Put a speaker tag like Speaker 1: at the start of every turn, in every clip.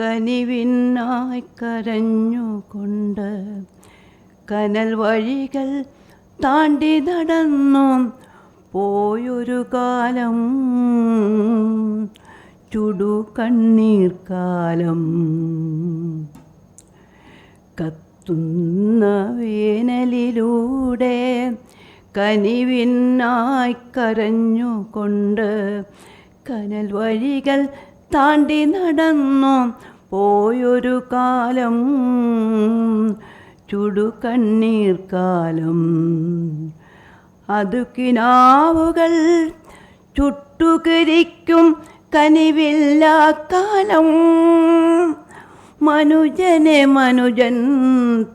Speaker 1: കനിവിനായി കരഞ്ഞുകൊണ്ട് കനൽ വഴികൾ താണ്ടി നടന്നു പോയൊരു കാലം. ചുടു കണ്ണീർ കാലം കത്തുന്ന വേനലിലൂടെ കനിവിനായി കരഞ്ഞുകൊണ്ട് കനൽ വഴികൾ താണ്ടി നടന്നു പോയൊരു കാലം ചുടുകണ്ണീർ കാലം അതുക്കിനാവുകൾ ചുട്ടുകരിക്കും കനിവില്ലാ കാലം. മനുജനെ മനുജൻ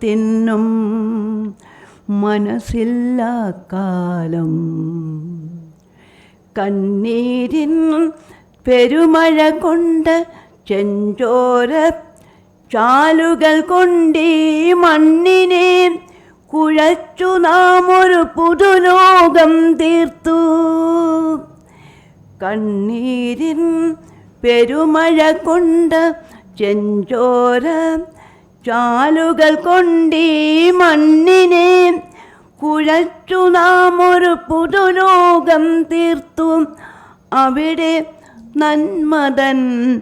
Speaker 1: തിന്നും മനസ്സില്ലാ കാലം. കണ്ണീരിൻ പെരുമഴ കൊണ്ട് ചെഞ്ചോര ചാലുകൾ കൊണ്ടീ മണ്ണിനെ കുഴച്ചു നാം ഒരു പുതുലോകം തീർത്തു. കണ്ണീരിൻ പെരുമഴ കൊണ്ട് ചെഞ്ചോര ചാലുകൾ കൊണ്ടീ മണ്ണിനെ കുഴച്ചു നാം ഒരു പുതുലോകം തീർത്തു. അവിടെ നന്മതൻ.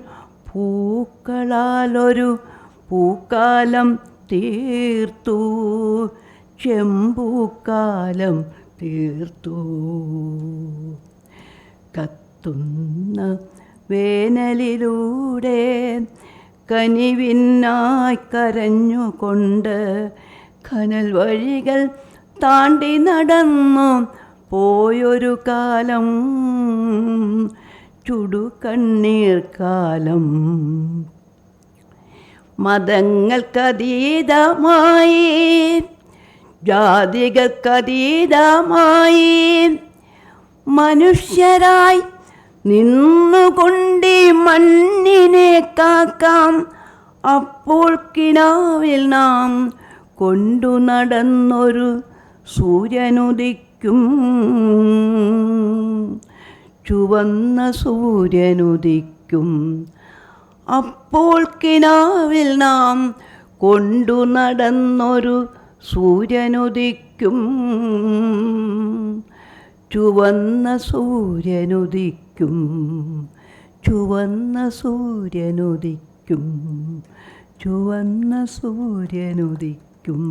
Speaker 1: പൂക്കളാലൊരു പൂക്കാലം തീർത്തു. ചെമ്പൂക്കാലം തീർത്തു. കത്തുന്ന വേനലിലൂടെ കനിവിനായി കരഞ്ഞുകൊണ്ട് കനൽ വഴികൾ താണ്ടി നടന്നു പോയൊരു കാലം. ചുടു കണ്ണീർ കാലം. മതങ്ങൾക്കതീതമായി ജാതികൾക്കതീതമായി മനുഷ്യരായി നിന്നുകൊണ്ട് മണ്ണിനെ കാക്കാം. അപ്പോൾ കിനാവിൽ നാം കൊണ്ടു നടന്നൊരു സൂര്യനുദിക്കും. ചുവന്ന സൂര്യനുദിക്കും. അപ്പോൾ കിനാവിൽ നാം കൊണ്ടു നടന്നൊരു സൂര്യനുദിക്കും. ചുവന്ന സൂര്യനുദിക്കും. ചുവന്ന സൂര്യനുദിക്കും. ചുവന്ന സൂര്യനുദിക്കും.